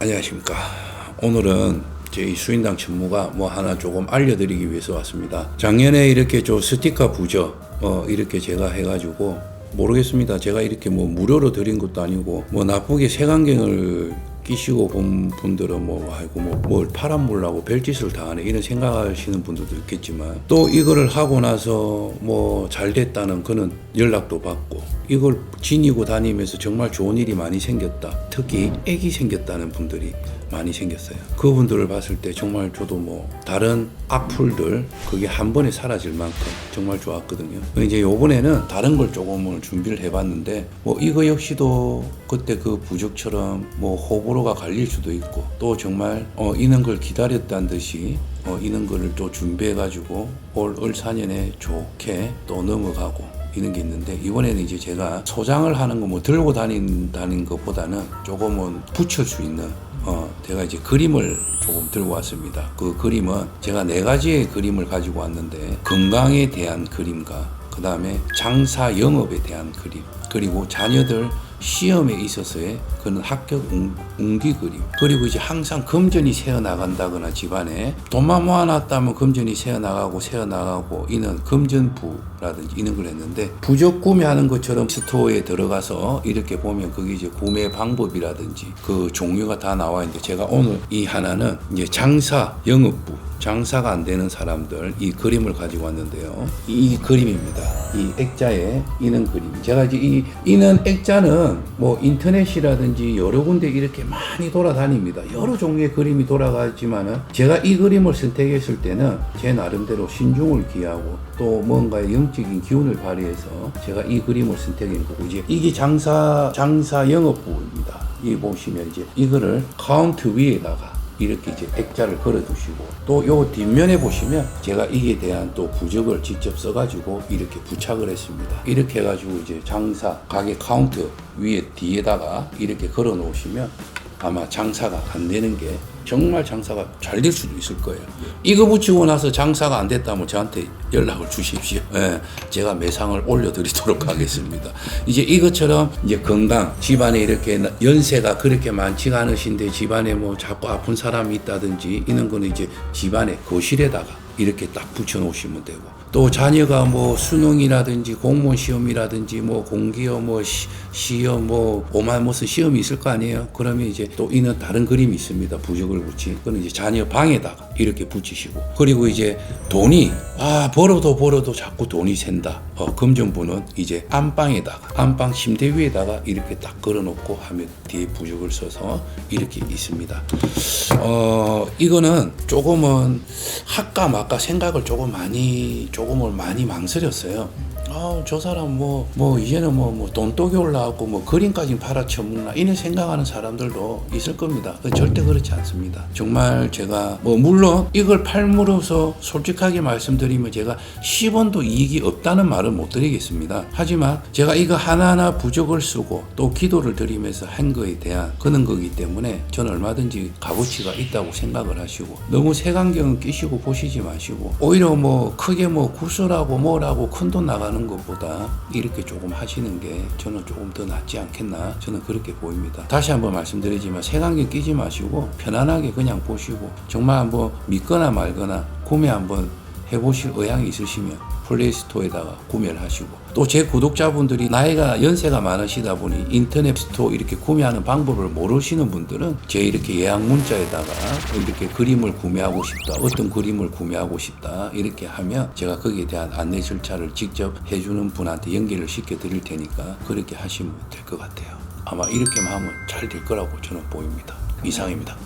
안녕하십니까. 오늘은 저희 수인당 전무가 뭐 하나 조금 알려드리기 위해서 왔습니다. 작년에 이렇게 저 스티커 부저 어 이렇게 제가 해가지고 모르겠습니다. 제가 이렇게 뭐 무료로 드린 것도 아니고 뭐 나쁘게 색안경을 끼시고 본 분들은 뭐 아이고 뭐뭘 파란물라고 별짓을 다 하네. 이런 생각하시는 분들도 있겠지만 또 이거를 하고 나서 뭐 잘 됐다는 그는 연락도 받고 이걸 지니고 다니면서 정말 좋은 일이 많이 생겼다. 특히 애기 생겼다는 분들이 많이 생겼어요. 그분들을 봤을 때 정말 저도 뭐 다른 악플들 그게 한 번에 사라질 만큼 정말 좋았거든요. 이제 요번에는 다른 걸 조금을 준비를 해봤는데 뭐 이거 역시도 그때 그 부적처럼 뭐 호불호가 갈릴 수도 있고 또 정말 어 이런 걸 기다렸다는 듯이 어 이런 거를 또 준비해 가지고 올 을사년에 좋게 또 넘어가고 이런 게 있는데 이번에는 이제 제가 소장을 하는 거 뭐 들고 다닌다는 것보다는 조금은 붙일 수 있는 어 제가 이제 그림을 조금 들고 왔습니다. 그 그림은 제가 네 가지의 그림을 가지고 왔는데 건강에 대한 그림과 그 다음에 장사 영업에 대한 그림 그리고 자녀들 시험에 있어서의 그런 합격 운- 운기 그림 그리고 이제 항상 금전이 새어 나간다거나 집안에 돈만 모아놨다면 금전이 새어 나가고 새어 나가고 이는 금전부라든지 이런 걸 했는데 부적 구매하는 것처럼 스토어에 들어가서 이렇게 보면 거기 이제 구매 방법이라든지 그 종류가 다 나와 있는데 제가 오늘 이 하나는 이제 장사 영업부 장사가 안 되는 사람들 이 그림을 가지고 왔는데요. 이, 이 그림입니다. 이 액자에 이는 그림. 제가 이제 이 이는 액자는 뭐 인터넷이라든지 여러 군데 이렇게 많이 돌아다닙니다. 여러 종류의 그림이 돌아가지만은 제가 이 그림을 선택했을 때는 제 나름대로 신중을 기하고 또 뭔가의 영적인 기운을 발휘해서 제가 이 그림을 선택한 거고 이제 이게 장사 장사 영업부입니다. 이 보시면 이제 이거를 카운트 위에다가 이렇게 이제 액자를 걸어 두시고 또 요 뒷면에 보시면 제가 이에 대한 또 부적을 직접 써가지고 이렇게 부착을 했습니다. 이렇게 해가지고 이제 장사 가게 카운트 위에 뒤에다가 이렇게 걸어 놓으시면 아마 장사가 안 되는 게 정말 장사가 잘 될 수도 있을 거예요. 이거 붙이고 나서 장사가 안 됐다면 저한테 연락을 주십시오. 예, 제가 매상을 올려드리도록 하겠습니다. 이제 이것처럼 이제 건강, 집안에 이렇게 나- 연세가 그렇게 많지가 않으신데 집안에 뭐 자꾸 아픈 사람이 있다든지 이런 거는 이제 집안에 거실에다가 이렇게 딱 붙여 놓으시면 되고. 또 자녀가 뭐 수능이라든지 공무원 시험이라든지 뭐 공기업 뭐 시, 시험 뭐 무슨 시험이 있을 거 아니에요? 그러면 이제 또 이는 다른 그림이 있습니다. 부적을 붙인 그는 이제 자녀 방에다가 이렇게 붙이시고. 그리고 이제 돈이 아 벌어도 벌어도 자꾸 돈이 샌다 어, 금전부는 이제 안방에다가 안방 침대 위에다가 이렇게 딱 걸어놓고 하면 뒤에 부적을 써서 이렇게 있습니다 어 이거는 조금은 할까 말까 생각을 조금 많이 조금을 많이 망설였어요. 아, 저 사람 뭐, 뭐, 이제는 뭐, 뭐, 돈독이 올라왔고, 뭐, 그림까지 팔아쳐먹나, 이런 생각하는 사람들도 있을 겁니다. 그 절대 그렇지 않습니다. 정말 제가, 뭐, 물론 이걸 팔므로써 솔직하게 말씀드리면 제가 10원도 이익이 없다는 말은 못 드리겠습니다. 하지만 제가 이거 하나하나 부적을 쓰고 또 기도를 드리면서 한 거에 대한 그런 거기 때문에 저는 얼마든지 값어치가 있다고 생각을 하시고 너무 색안경을 끼시고 보시지 마시고 오히려 뭐 크게 뭐 구슬하고 뭐라고 큰 돈 나가 는 것보다 이렇게 조금 하시는 게 저는 조금 더 낫지 않겠나 저는 그렇게 보입니다. 다시 한번 말씀드리지만 색안경 끼지 마시고 편안하게 그냥 보시고 정말 한번 믿거나 말거나 구매 한번 해보실 의향이 있으시면 플레이스토어에다가 구매를 하시고 또 제 구독자분들이 나이가 연세가 많으시다 보니 인터넷 스토어 이렇게 구매하는 방법을 모르시는 분들은 제 이렇게 예약 문자에다가 이렇게 그림을 구매하고 싶다 어떤 그림을 구매하고 싶다 이렇게 하면 제가 거기에 대한 안내 절차를 직접 해주는 분한테 연결을 시켜 드릴 테니까 그렇게 하시면 될 것 같아요. 아마 이렇게만 하면 잘 될 거라고 저는 보입니다. 이상입니다